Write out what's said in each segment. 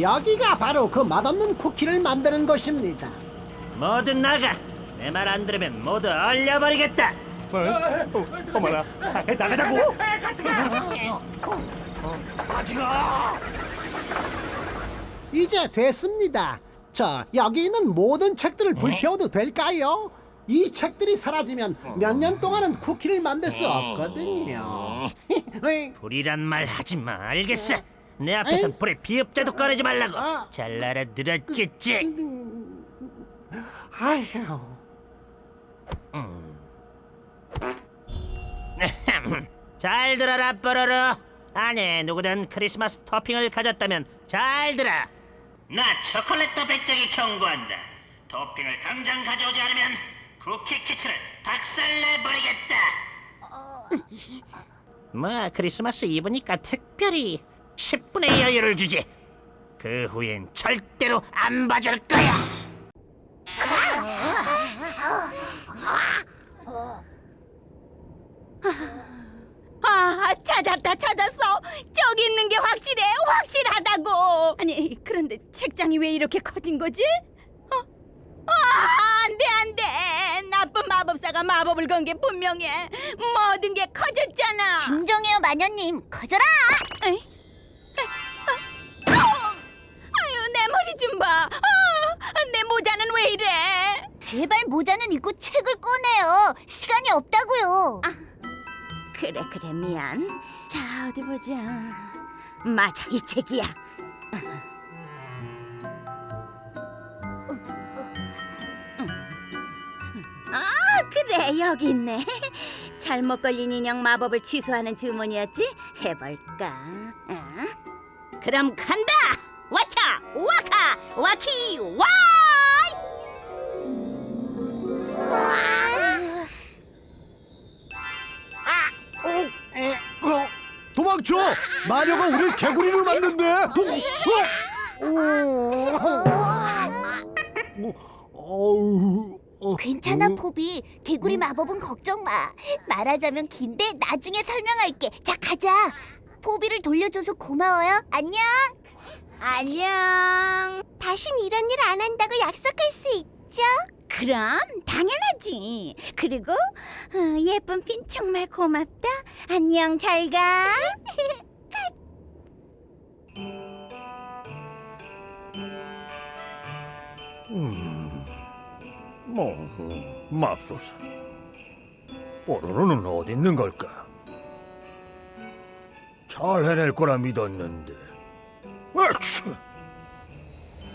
여기가 바로 그 맛없는 쿠키를 만드는 곳입니다. 모두 나가. 내 말 안 들으면 모두 얼려버리겠다. 어? 어, 어 머나 나가자고 같이 가. 이제 됐습니다. 자, 여기 있는 모든 책들을 불태워도 될까요? 이 책들이 사라지면 몇 년 동안은 쿠키를 만들 수 없거든요. 불이란 말 하지 마. 알겠어. 내 앞에선 불에 비읍자도 꺼내지 말라고. 아. 잘 알아들었겠지. 아휴. 음. 잘 들어라 뽀로로 아니 누구든 크리스마스 토핑을 가졌다면 잘 들어 나 초콜릿 도 백작이 경고한다 토핑을 당장 가져오지 않으면 쿠키 키트를 박살내버리겠다 뭐 크리스마스 이브니까 특별히 10분의 여유를 주지 그 후엔 절대로 안 봐줄 거야 아, 찾았다, 찾았어. 저기 있는 게 확실해, 확실하다고. 아니, 그런데 책장이 왜 이렇게 커진 거지? 어? 아, 안 돼, 안 돼. 나쁜 마법사가 마법을 건 게 분명해. 모든 게 커졌잖아. 진정해요 마녀님 커져라 에이? 머리 좀 봐. 아, 내 모자는 왜 이래? 제발 모자는 입고 책을 꺼내요 시간이 없다고요 그래, 그래, 미안. 자, 어디 보자. 맞아, 이 책이야. 아, 그래, 여기 있네. 잘못 걸린 인형 마법을 취소하는 주문이었지? 해볼까? 어? 그럼 간다! 와카! 와키! 와이! 어, 도망쳐 마녀가 우리 개구리를 어, 어, 어, 괜찮아 어? 포비 개구리 마법은 걱정 마 말하자면 긴데 나중에 설명할게 자 가자 포비를 돌려줘서 고마워요 안녕 안녕! 다신 이런 일 안 한다고 약속할 수 있죠? 그럼 당연하지. 그리고 어, 예쁜 핀 정말 고맙다. 안녕 잘 가. 음, 뭐 맙소사 뽀로로는 어디 있는 걸까 잘 해낼 거라 믿었는데 아추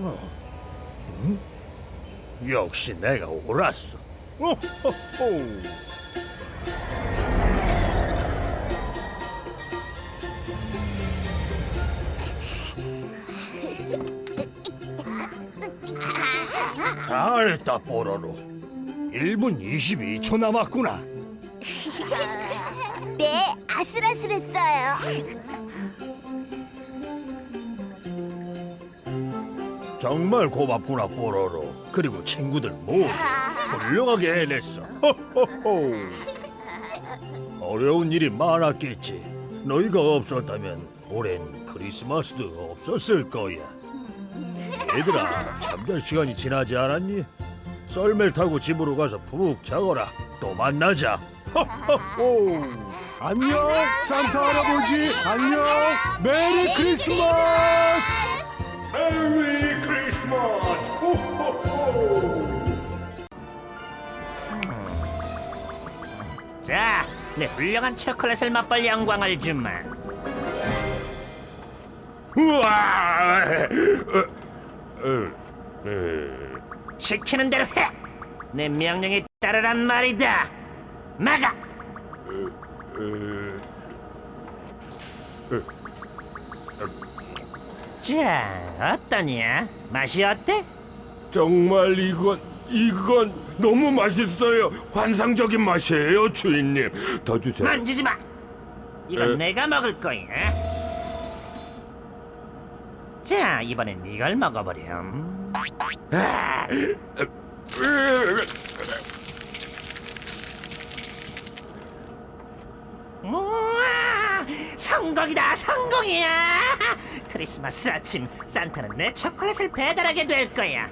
어, 음? 역시 내가 옳았어. 오호호. 잘했다 뽀로로. 1분 22초 남았구나. 네 아슬아슬했어요 정말 고맙구나 뽀로로. 그리고 친구들 모두 훌륭하게 해냈어. 호호호. 어려운 일이 많았겠지. 너희가 없었다면 올해는 크리스마스도 없었을 거야. 얘들아 잠잘 시간이 지나지 않았니? 썰매를 타고 집으로 가서 푹 자거라. 또 만나자. 호호호. 안녕 산타 할아버지. 안녕. 메리 크리스마스. 메리 자, 내 훌륭한 초콜릿을 맛볼 영광을 주마. 우와! 시키는 대로 해. 내 명령에 따르란 말이다. 막아. 어, 자, 어떠냐? 맛이 어때? 정말 이건 이건 너무 맛있어요. 환상적인 맛이에요, 주인님. 더 주세요. 만지지 마. 이건 에? 내가 먹을 거야. 자, 이번엔 이걸 먹어보렴. 아, 우와, 성공이다, 성공이야. 크리스마스 아침 산타는 내 초콜릿을 배달하게 될 거야.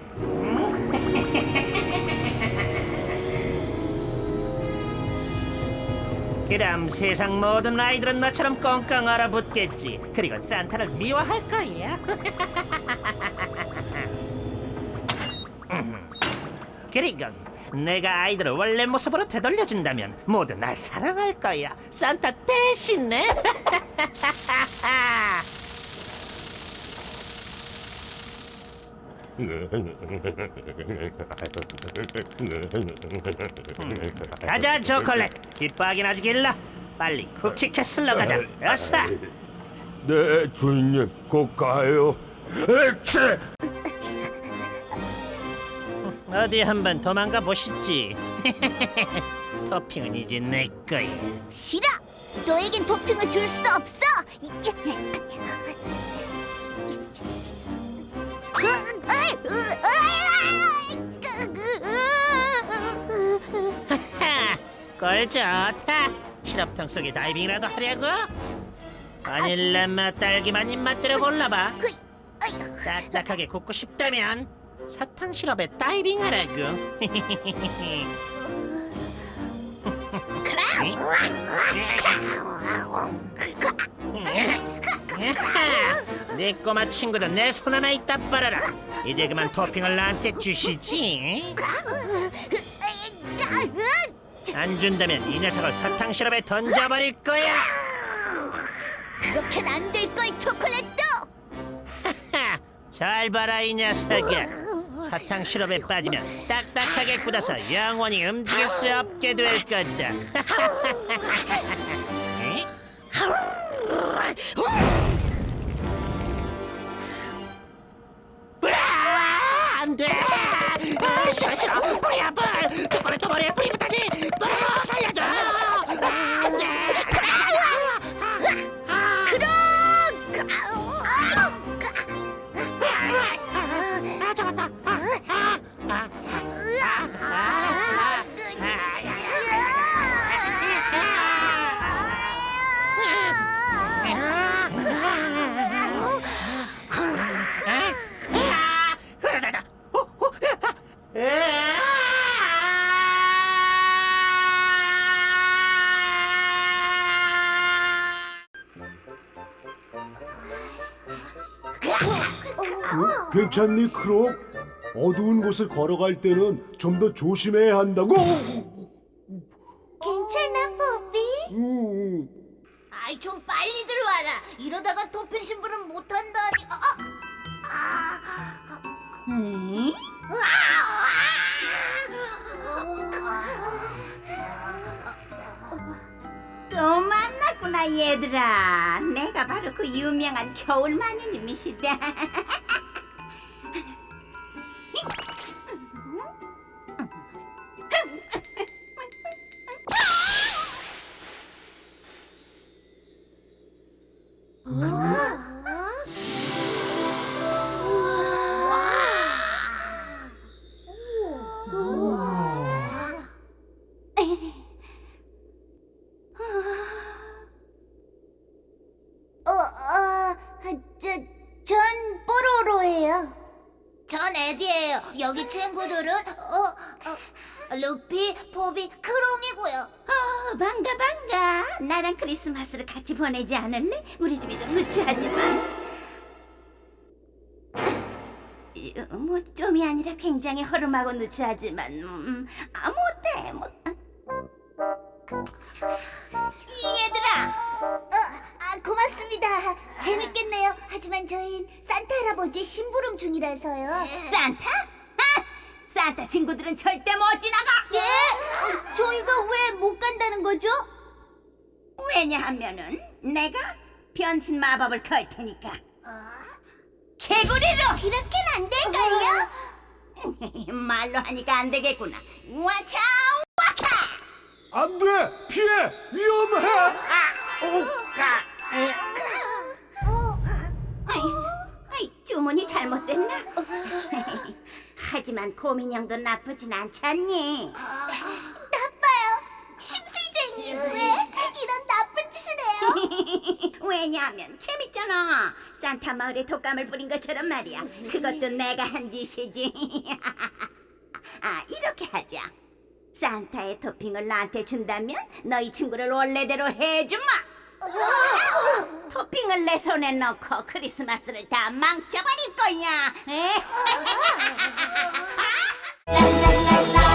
그럼 세상 모든 아이들은 너처럼 꽁꽁 얼어붙겠지. 그리고 산타를 미워할 거야. 음. 그리고 내가 아이들을 원래 모습으로 되돌려준다면 모두 날 사랑할 거야. 산타 대신에. 가자 초콜릿. 기뻐하긴 아직 일러. 빨리 쿠키 캐슬러 가자. 어서. 네, 주인님, 곧 가요. 에체! 어디 한번 도망가 보시지. 토핑은 이제 내 거야. 싫어. 너에겐 토핑을 줄 수 없어. 꼴 좋다. 실업통 속에 다이빙이라도 하려고? 바닐라 맛, 딸기 맛 입맛대로 골라봐. 딱딱하게 굽고 싶다면 사탕 시럽에 다이빙하라고. 내 꼬마 친구도 내 손 하나 있다 빨아라. 이제 그만 토핑을 나한테 주시지. 안 준다면 이 녀석을 사탕 시럽에 던져버릴 거야. 그렇게는 안 될 걸 초콜릿도. 하, 잘 봐라 이 녀석아. 사탕 시럽에 빠지면 딱딱하게 굳어서 영원히 움직일 수 없게 될 거다. 에? 으아, 안 돼! 아, 싫어 싫어! 뿌리 어? 괜찮니 크록? 어두운 곳을 걸어갈 때는 좀 더 조심해야 한다고. 괜찮아, 포비? 음, 아이 좀 빨리 들어와라. 이러다가 토핑 신부는 못한다니. 어, 어. 아, 응? 또 만났구나 얘들아. 내가 바로 그 유명한 겨울 마녀님이시다. 친구들은 어, 어, 루피, 포비, 크롱이고요. 어, 반가 반가. 나랑 크리스마스를 같이 보내지 않을래? 우리 집이 좀 누추하지만. 어, 뭐 좀이 아니라 굉장히 허름하고 누추하지만 음, 아 못해 못. 얘들아, 아, 고맙습니다. 재밌겠네요. 하지만 저흰 산타 할아버지 심부름 중이라서요. 산타? 아, 산타 친구들은 절대 못 지나가. 예? 어, 저희가 왜 못 간다는 거죠? 왜냐하면은 내가 변신 마법을 걸 테니까. 개구리로 이렇게는 안 될걸요? 말로 하니까 안 되겠구나. 와차 안 돼! 피해! 위험해! 아이, 아이, 주문이 잘못됐나? 하지만 고민형도 나쁘진 않잖니. 나빠요. 심술쟁이. 왜 이런 나쁜 짓을 해요? 왜냐하면 재밌잖아. 산타 마을에 독감을 부린 것처럼 말이야. 그것도 내가 한 짓이지. 아, 이렇게 하자. 산타의 토핑을 나한테 준다면 너희 친구를 원래대로 해주마. 토핑을 내 손에 넣고 크리스마스를 다 망쳐버릴 거야.